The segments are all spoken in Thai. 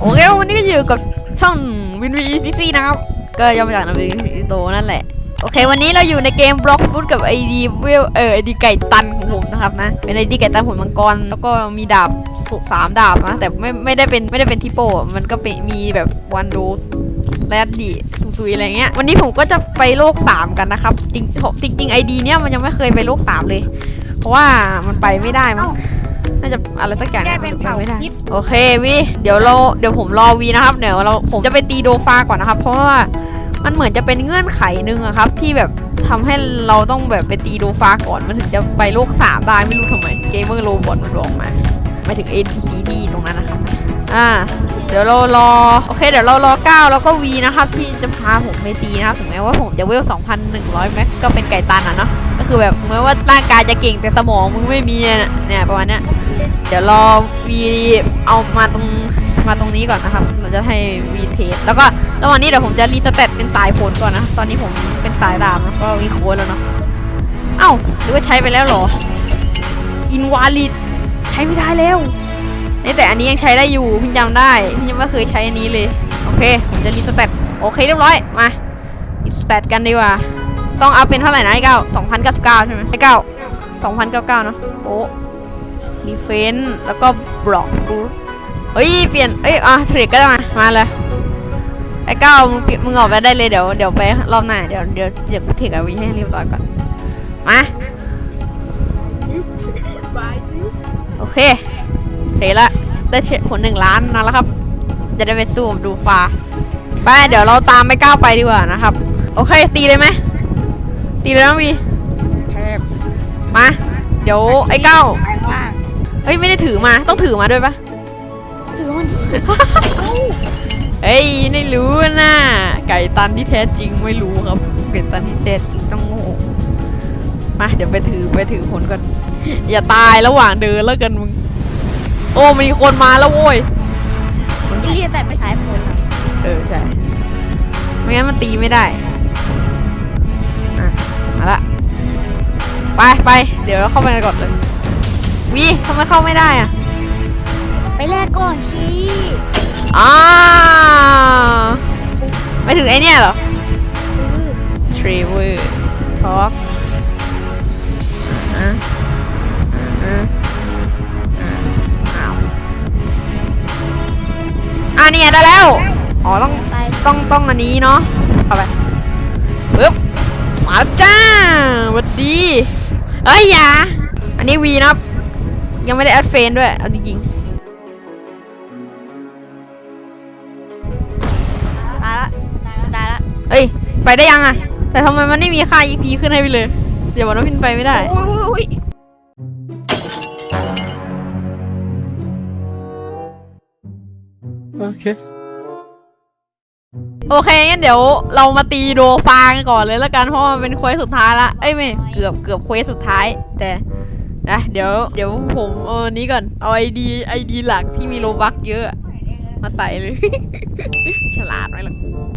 โอเควันนี้ก็อยู่กับช่องวินวีซีซีนะครับก็ย่อมาจากนาวิโตนั่นแหละโอเค วันนี้เราอยู่ในเกมบล็อกฟุตกับไอดีเวลเออไอดีไก่ตันของผมนะครับนะเป็นไอดีไก่ตันผลมังกรแล้วก็มีดาบสสามดาบนะแต่ไม่ไม่ได้เป็นไม่ได้เป็นทิโปมันก็เป็นมีแบบวันโดแรดดีซุยๆอะไรเงี้ยวันนี้ผมก็จะไปโลก 3 กันนะครับจริงจริงจริงไอดีเนี้ยมันยังไม่เคยไปโลก 3 เลย เพราะว่ามันไปไม่ได้มั้ง น่าจะอะไรสักอย่างแก้เป็นเผาไม่ได้พิษ โอเควีเดี๋ยวเราเดี๋ยวผมรอวีนะครับเดี๋ยวเราผมจะไปตีโดฟาก่อนนะครับ เพราะว่ามันเหมือนจะเป็นเงื่อนไขหนึ่งอะครับ ที่แบบทำให้เราต้องแบบไปตีโดฟาก่อนมันถึงจะไปโลกสามได้ไม่รู้ทำไมเกมเมอร์โรบอทมันบอกมาหมายถึง NPC ที่ตรงนั้นนะครับอ่า เดี๋ยวเรารอโอเคเดี๋ยวเรารอ9แล้วก็วีนะครับที่จะพาผมไปตีนะครับถึงแม้ว่าผมจะเวล2,100แม็กก็เป็นไก่ตันอะเนาะก็คือแบบแม้ว่าร่างกายจะเก่งแต่สมองมึงไม่มีอะเนี่ยประมาณเนี้ย เดี๋ยวรอวีเอามาตรงมาตรงนี้ก่อนนะครับ เราจะให้วีเทสแล้วก็ระหว่างนี้เดี๋ยวผมจะรีสเตตเป็นสายผลก่อนนะ ตอนนี้ผมเป็นสายดาบแล้วก็วีโค้ดแล้วเนาะ เอ้าหรือว่าใช้ไปแล้วหรอ อินวาลิดใช้ไม่ได้แล้วนี่แต่อันนี้ยังใช้ได้อยู่พี่จำได้พี่ยังไม่เคยใช้อันนี้เลย โอเค ผมจะรีสเตตโอเคเรียบร้อย มารีสเตตกันดีกว่า ต้องเอาเป็นเท่าไหร่นะไอ้เก้าสองพันเก้าสิบเก้าใช่ไหมไอ้เก้าสองพันเก้าเก้าเนาะ โอ้ ดีเฟนต์แล้วก็บล็อกฟูดเฮ้ยเปลี่ยน เอ้ยอะเทรดก็ได้มา มาเลยไอ้ก้าวมึงเปลี่ยนมึงออกไปได้เลยเดี๋ยวเดี๋ยวไปรอบหน้าเดี๋ยวเดี๋ยวเดี๋ยวกูเทรดกับวีให้เรียบร้อยก่อน มาโอเคเทรดละได้เทรดผลหนึ่งล้านนะแล้วครับ จะได้ไปสู้กับดูฟ้าไปเดี๋ยวเราตามไปก้าวไปดีกว่านะครับ โอเคตีเลยไหมตีเลยนะวีแทบมา เดี๋ยวไอ้ก้าวแปลงร่าง เฮ้ยไม่ได้ถือมาต้องถือมาด้วยปะถือมันเฮ้ยไม่รู้นะไก่ตันที่แท้จริงไม่รู้ครับไก่ตันที่แท้จริงต้องโง่มาเดี๋ยวไปถือไปถือผลก่อนอย่าตายระหว่างเดินแล้วกันมึงโอ้มีคนมาแล้วโว้ยนี่เรียกแต่ไปสายผลอะเออใช่ไม่งั้นมันตีไม่ได้อะมาละไปไปเดี๋ยวเราเข้าไปกันก่อนเลย วิทำไมเข้าไม่ได้อะไปแลกก่อนสิอ่าไม่ถึงไอเนี่ยเหรอทรีเวอร์ท็อกอ่าอ่าอ่าอ้าวอ่าเนี่ยได้แล้ว อ๋อต้องไปต้องต้องอันนี้เนาะเข้าไปปึ๊บมาจ้าสวัสดี เอ้ยอย่า อันนี้วีนะครับ ยังไม่ได้แอดเฟนด้วย เอาจริงตายละตายละๆเอ้ย ไปได้ยังอะแต่ทำไมมันไม่มีค่า EP ขึ้นให้ไปเลย เดี๋ยวบอกว่าพินไปไม่ได้ อุ้ยอุ้ย Okay. โอเคงั้นเดี๋ยวเรามาตีโดฟากันก่อนเลยแล้วกันเพราะว่ามันเป็นเควสสุดท้ายละ เอ้ยไม่ เกือบเกือบเควสสุดท้ายแต่ นะเดี๋ยวเดี๋ยวผมเอาอันนี้ก่อน เอาไอดีไอดีหลักที่มีโลบักเยอะ มาใส่เลย ฉลาดไหมล่ะ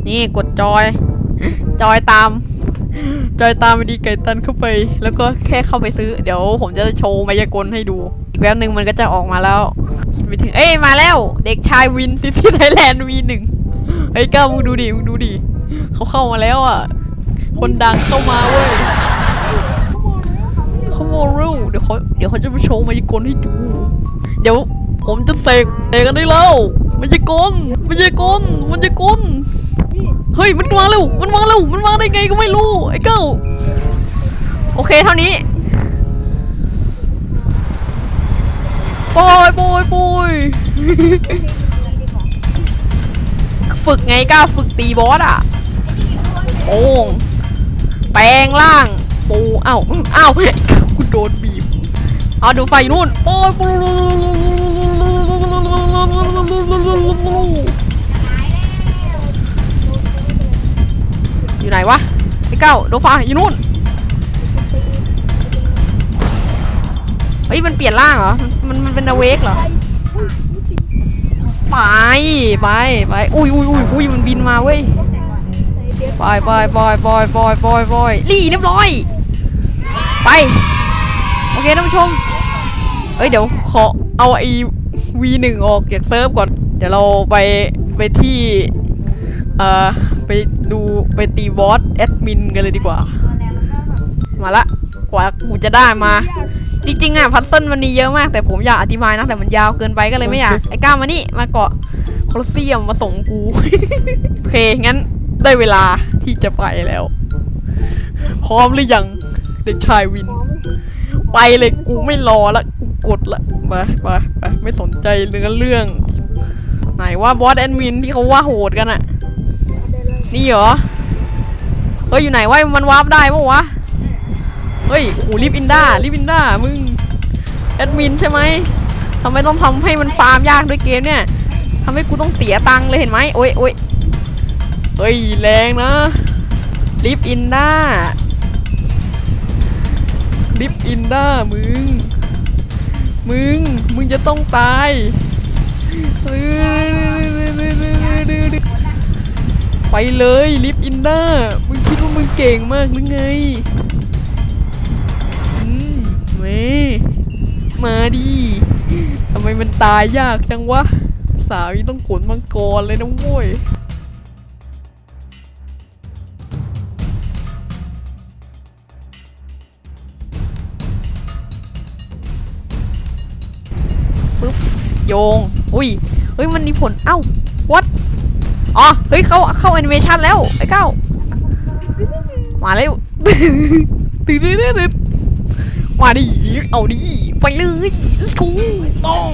นี่กดจอย จอยตาม จอยตามไอดีไก่ตันเข้าไป แล้วก็แค่เข้าไปซื้อ เดี๋ยวผมจะโชว์มายากลให้ดู อีกแป๊บหนึ่งมันก็จะออกมาแล้ว คิดไปถึง เอ้ยมาแล้ว เด็กชายวินซิตี้ไทยแลนด์วีหนึ่งเฮ้ยก้าวมึงดูดิมึงดูดิเขาเข้ามาแล้วอะ คนดังเข้ามาเว้ย เขาโมเรลเดี๋ยวเขาเดี๋ยวเขาจะมาโชว์มายากลให้ดู เดี๋ยวผมจะเสกเสกกันได้แล้วมายากลมายากลมายากลเฮ้ยมันมาเร็วมันมาเร็วมันมาได้ไงก็ไม่รู้ไอ้เก้าโอเคเท่านี้ปล่อยปล่อยปล่อยฝึกไงก้าฝึกตีบอสอะโอ้งแปลงร่างปูเอ้าเอ้า กูโดนบีบเอาดูไฟนู่นโอ้ยอยู่ไหนวะไอ้เก้าโดฟ้าอยู่นู่นเฮ้ยมันเปลี่ยนร่างเหรอ มันมันเป็นอเวกเหรอ ไปไปไปอุ้ยอุ้ยอุ้ยอุ้ยมันบินมาเว้ยไปไปไปไปไปไปไปลี่เรียบร้อย ไป เคท่านผู้ชม เอ้ยเดี๋ยวขอเอาไอ้ V1 ออกจากเซิร์ฟก่อน เดี๋ยวเราไปไปที่ เอ่อ ไปดูไปตีบอสแอดมินกันเลยดีกว่า มาละ กว่ากูจะได้มา จริงๆอะพัซเซิลมันมีเยอะมาก แต่ผมอยากอธิบายนะ แต่มันยาวเกินไปก็เลยไม่อยาก ไอ้ก้าวมานี่ มาเกาะโคลอสเซียมมาส่งกู โอเค งั้นได้เวลาที่จะไปแล้ว พร้อมหรือยัง เด็กชายวิน ไปเลยกูไม่รอละกูกดละไปไปไปไม่สนใจเรื่องเรื่อง ไหนว่าบอสแอดมินที่เขาว่าโหดกันอะนี่เหรอเฮ้ยอยู่ไหนวะมันวาร์ปได้ปะวะเฮ้ยโอ้ลิฟอินด้าลิฟอินด้ามึงแอดมินใช่ไหมทำไมต้องทำให้มันฟาร์มยากด้วยเกมเนี่ยทำให้กูต้องเสียตังค์เลยเห็นไหมโอ้ยโอ้ยเฮ้ยแรงนะลิฟอินด้า ลิฟอินด้ามึง มึง มึงจะต้องตายไปเลยลิฟอินด้ามึงคิดว่ามึงเก่งมากหรือไงอืมเมมาดิทำไมมันตายยากจังวะ สาวีต้องขนมังกรเลยนะโว้ย ปึ๊บโยง อุ้ยเฮ้ยมันมีผล เอ้า what อ๋อ เฮ้ย เข้าเข้าแอนิเมชันแล้ว ไอ้เก้า มาเร็วตื่นตื่นตื่นมาดิ เอาดิ ไปเลย let's go ป้อง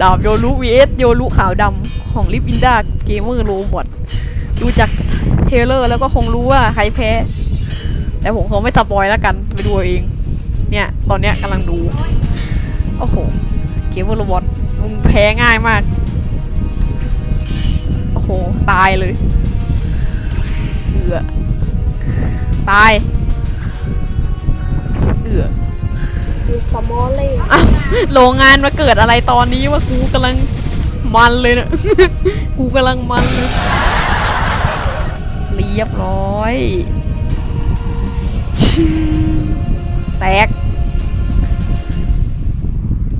ดาบโยรุ vs โยรุขาวดำของลิฟอินดาเกมเมอร์โรบอทดูจากเทเลอร์แล้วก็คงรู้ว่าใครแพ้ แต่ผมคงไม่สปอยแล้วกัน ไปดูเอง เนี่ย ตอนเนี้ยกำลังดู โอ้โห มเมอร์โรบอทมึงแพ้ง่ายมาก โอ้โห ตายเลยเอือตายเอืออยู่สมอลเลยอ้าวโรงงานมาเกิดอะไรตอนนี้ว่ากูกำลังมันเลยเนะ กูกำลังมันเลยเรียบร้อยชิแตก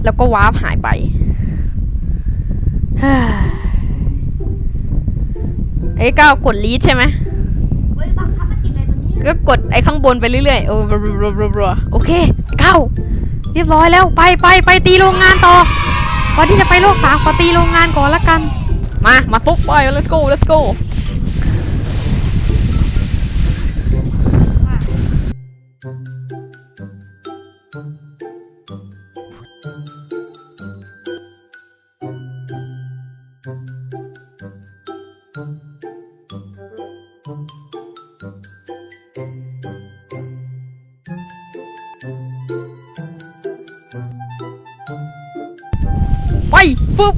แล้วก็วาร์ปหายไปฮ่าไอ้ก้าวกดลีดใช่ไหมก็กดไอ้ข้างบนไปเรื่อยๆเออรัวๆๆๆโอเคไอ้ก้าวเรียบร้อยแล้ว ไปไปไปตีโรงงานต่อก่อนที่จะไปโลกสามขอตีโรงงานก่อนละกัน มา มาซุปไป let's go let's go ฟึบ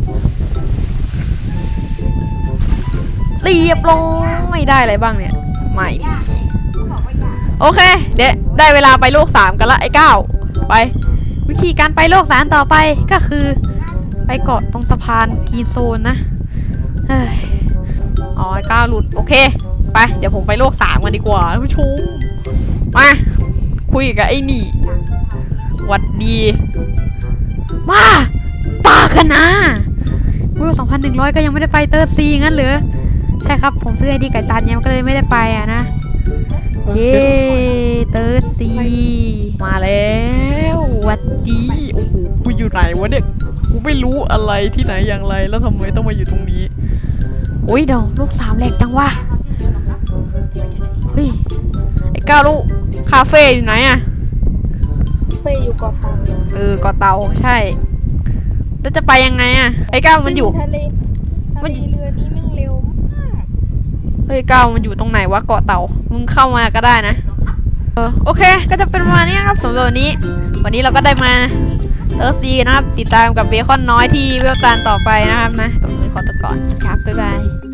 เรียบร้อยไม่ได้อะไรบ้างเนี่ย ไม่ โอเค เดี๋ยวได้เวลาไปโลกสามกันละไอ้เก้าไป วิธีการไปโลกสามต่อไปก็คือ ไปเกาะตรงสะพานกีนโซนนะเฮ้ยอ๋อไอ้เก้าหลุด โอเค ไป เดี๋ยวผมไปโลกสามกันดีกว่าท่านผู้ชมมา คุยกับไอ้นี่หวัดดี มา ปากันนะวิว2,100ก็ยังไม่ได้ไปเตอร์ซีงั้นเหรอ ใช่ครับ ผมซื้อไอดีไก่ตันยังก็เลยไม่ได้ไปอะนะ เย้เตอร์ซี มาแล้วหวัดดีโอ้โหกูอยู่ไหนวะเนี่ยกูไม่รู้อะไรที่ไหนอย่างไร แล้วทำไมต้องมาอยู่ตรงนี้โอ้ยเดี๋ยวลูกสามแหลกจังวะเฮ้ยไอ้ก้าวลูกคาเฟ่อยู่ไหนอะเฟยอยู่เกาะเต่าเออเกาะเตาใช่ แล้วจะไปยังไงอะไอ้ก้าวมันอยู่ ทะเลทะเลเรือนี้แม่งเร็วมากเฮ้ยก้าวมันอยู่ตรงไหนวะเกาะเต่า มึงเข้ามาก็ได้นะ เออโอเค ก็จะเป็นประมาณนี้ครับสำหรับวันนี้ วันนี้เราก็ได้มาเออซีนะครับ ติดตามกับเบคอนน้อยที่เวลตานต่อไปนะครับนะตรงนี้ขอตัวก่อนครับบ๊ายบาย